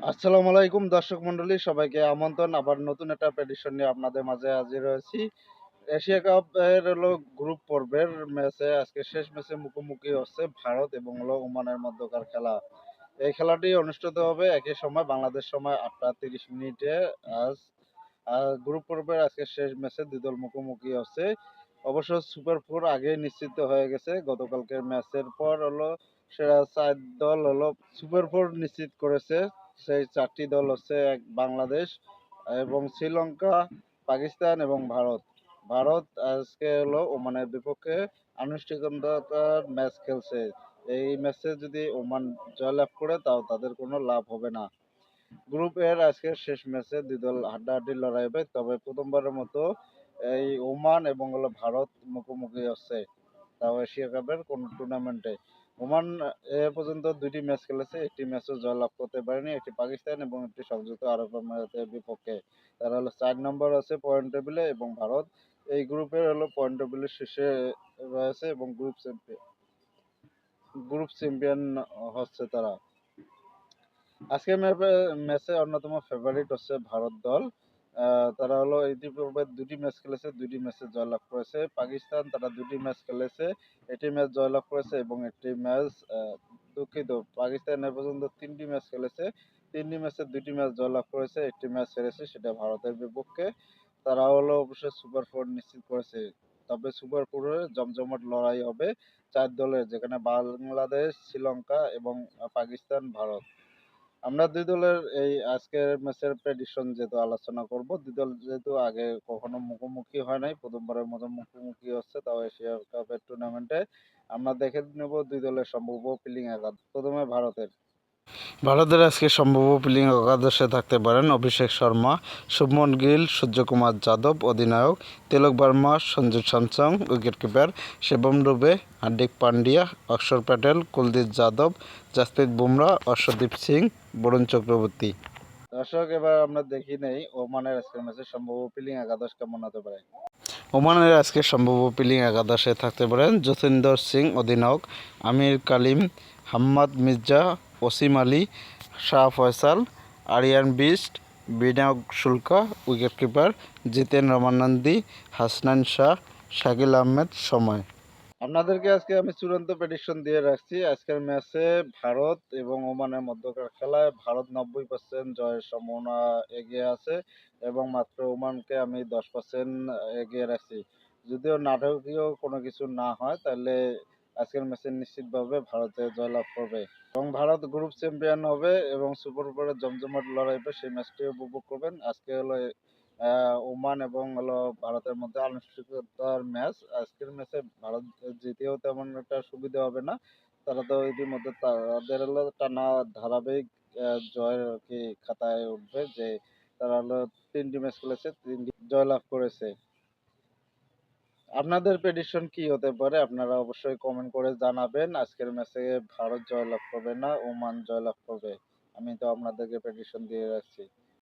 আসসালামু আলাইকুম, দর্শক মন্ডলী সবাইকে আমন্ত্রণ। আবার নতুন একটা প্রেডিকশন নিয়ে আপনাদের মাঝে হাজির হয়েছি। এশিয়া কাপের হলো গ্রুপ পর্বের ম্যাচে আজকে শেষ ম্যাচে মুখোমুখি হচ্ছে ভারত এবং হলো ওমানের মধ্যকার খেলা। এই খেলাটি অনুষ্ঠিত হবে একই সময়, বাংলাদেশ সময় আটটা তিরিশ মিনিটে। আজ গ্রুপ পর্বের আজকে শেষ ম্যাচে দুই দল মুখোমুখি হচ্ছে। অবশ্য সুপার ফোর আগেই নিশ্চিত হয়ে গেছে। গতকালকের ম্যাচের পর হলো সেরা চার দল হলো সুপার ফোর নিশ্চিত করেছে। সেই চারটি দল হচ্ছে এক বাংলাদেশ এবং শ্রীলঙ্কা, পাকিস্তান এবং ভারত। ভারত আজকে হলো ওমানের বিপক্ষে আনুষ্ঠানিকতার ম্যাচ খেলছে। এই ম্যাচে যদি ওমান জয়লাভ করে, তাও তাদের কোনো লাভ হবে না। গ্রুপ এর আজকের শেষ ম্যাচে দুই দল হাড্ডাহাড্ডি লড়াই হবে, তবে প্রথমবারের মতো এই ওমান এবং হলো ভারত মুখোমুখি হচ্ছে। তাও এশিয়া কাপের কোন টুর্নামেন্টে ওমান, এ পর্যন্ত দুইটি ম্যাচ খেলেছে। একটি ম্যাচও জয়লাভ করতে পারেনি, একটি পাকিস্তান এবং একটি সংযুক্ত আরব আমিরাতের বিপক্ষে। তারা হলো চার নম্বর আছে পয়েন্ট টেবিলে এবং ভারত এই গ্রুপের হলো পয়েন্ট টেবিলের শীর্ষে রয়েছে এবং গ্রুপ চ্যাম্পিয়ন গ্রুপ চ্যাম্পিয়ন হচ্ছে তারা। আজকে ম্যাচে অন্যতম ফেভারিট হচ্ছে ভারত দল। তারা হলো ইতিপূর্বে দুটি ম্যাচ খেলেছে, দুটি ম্যাচে জয়লাভ করেছে। পাকিস্তান তারা দুটি ম্যাচ খেলেছে, একটি ম্যাচ জয়লাভ করেছে এবং একটি ম্যাচ দুঃখিত, পাকিস্তান এ পর্যন্ত তিনটি ম্যাচ খেলেছে। তিনটি ম্যাচে দুটি ম্যাচ জয়লাভ করেছে, একটি ম্যাচ হেরেছে, সেটা ভারতের বিপক্ষে। তারা হলো অবশ্যই সুপার ফোর নিশ্চিত করেছে। তবে সুপার ফোরে জমজমাট লড়াই হবে চার দলের, যেখানে বাংলাদেশ, শ্রীলঙ্কা এবং পাকিস্তান, ভারত। আমরা দুই দলের এই আজকের ম্যাচের প্রেডিকশন যেহেতু আলোচনা করব, দুই দল যেহেতু আগে কখনো মুখোমুখি হয় নাই, প্রথমবারের মতো মুখোমুখি হচ্ছে তাও এশিয়া কাপের টুর্নামেন্টে আমরা দেখে নেব দুই দলের সম্ভাব্য ফিল্ডিং এগারো প্রথমে ভারতের। ভারতের আজকে সম্ভাব্য প্লেইং একাদশে থাকতে পারেন অভিষেক শর্মা শুভমন গিল সূর্যকুমার যাদব অধিনায়ক তিলক বর্মা সঞ্জু স্যামসং উইকেটকিপার শিবম ডুবে হার্দিক পান্ডিয়া অক্ষর প্যাটেল কুলদীপ যাদব জাসপ্রীত বুমরা অশ্বদীপ সিং বরুণ চক্রবর্তী। দর্শক এবার আমরা দেখি নেই ওমানের আজকের ম্যাচে সম্ভাব্য প্লেইং একাদশ কেমন হতে পারে। ওমানের আজকে সম্ভাব্য প্লেইং একাদশে থাকতে পারেন যতীন্দর সিং অধিনায়ক আমির কালিম হাম্মাদ মির্জা ওসিম আলী, শাহ ফয়সাল, আরিয়ান বিস্ট, বিনায়ক শুল্কা উইকেটকিপার জিতেন রমানন্দি, হাসনান শাহ, শাকিল আহমেদ, সময়। আপনাদেরকে আজকে আমি চূড়ান্ত প্রেডিকশন দিয়ে রাখছি। আজকের ম্যাচে ভারত এবং ওমানের মধ্যকার খেলায় ভারত নব্বই পার্সেন্ট জয়ের সম্ভাবনা এগিয়ে আছে এবং মাত্র ওমানকে আমি দশ পার্সেন্ট এগিয়ে রাখছি। যদিও নাটকীয় কোনো কিছু না হয়, তাহলে আজকের ম্যাচে নিশ্চিতভাবে ভারতে জয়লাভ করবে। এবং ভারত গ্রুপ চ্যাম্পিয়ন হবে এবং সুপার ওভারে জমজমাট লড়াইবে সেই ম্যাচটি উপভোগ করবেন। আজকে হলো ওমান এবং হলো ভারতের মধ্যে আনুষ্ঠানিকতার ম্যাচ। আজকের ম্যাচে ভারত জিতেও তেমন একটা সুবিধা হবে না। তারা তো ইতিমধ্যে তাদের হলো টানা ধারাবাহিক জয়ের কি খাতায় উঠবে যে তারা হলো তিনটি ম্যাচ খেলেছে, তিনটি জয়লাভ করেছে। আপনাদের প্রেডিকশন কি হতে পারে? আপনারা অবশ্যই কমেন্ট করে জানাবেন। আজকের ম্যাচে ভারত জয়লাভ করবে না, ওমান জয়লাভ করবে। আমি তো আপনাদেরকে প্রেডিকশন দিয়ে রাখছি।